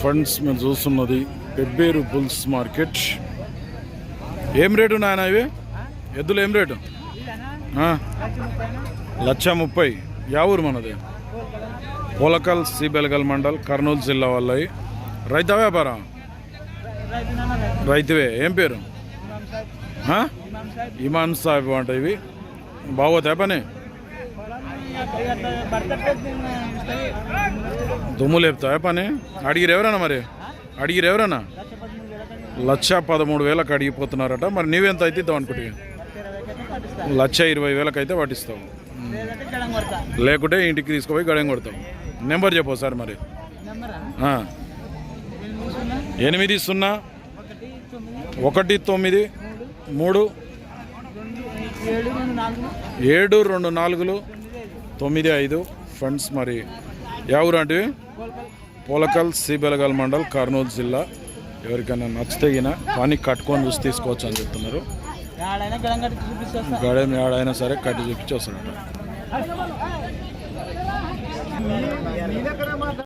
Funds మేము చూస్తున్నది Pebbair bulls market. ఏం రేటు నాయన ఇవి? ఎద్దులు ఏం రేటు? లక్ష ముప్పై. యా ఊరు మనది? పోలకల్ సి బెలగల్ మండల్ కర్నూలు జిల్లా వాళ్ళవి రైత వ్యాపారం? రైతువే. ఏం పేరు? ఇమాన్ సాహిబ్ అంట ఇవి. బాగోతాయి పని? దుమ్ము లేపుతాయా పని? అడిగిరు ఎవరన్నా మరి? అడిగిరు ఎవరన్నా? లక్ష పదమూడు వేలకు అడిగిపోతున్నారట. మరి నీవెంత అయితే ఇద్దాం అనుకుంటే? లక్ష ఇరవై వేలకు అయితే పట్టిస్తావు లేకుంటే ఇంటికి తీసుకుపోయి గడెం కొడతావు. నెంబర్ చెప్పు సార్ మరి. ఎనిమిది సున్నా ఒకటి తొమ్మిది మూడు ఏడు రెండు నాలుగులు తొమ్మిది ఐదు. ఫండ్స్ మరి ఊరు అంటే పోలకల్ సిబెలగల్ మండల్ కర్నూలు జిల్లా. ఎవరికైనా నచ్చితే గిన పని కట్టుకొని చూసి తీసుకోవచ్చు అని చెప్తున్నారు. గడేం ఏడైనా సరే కట్టి చూపించి వస్తాడట.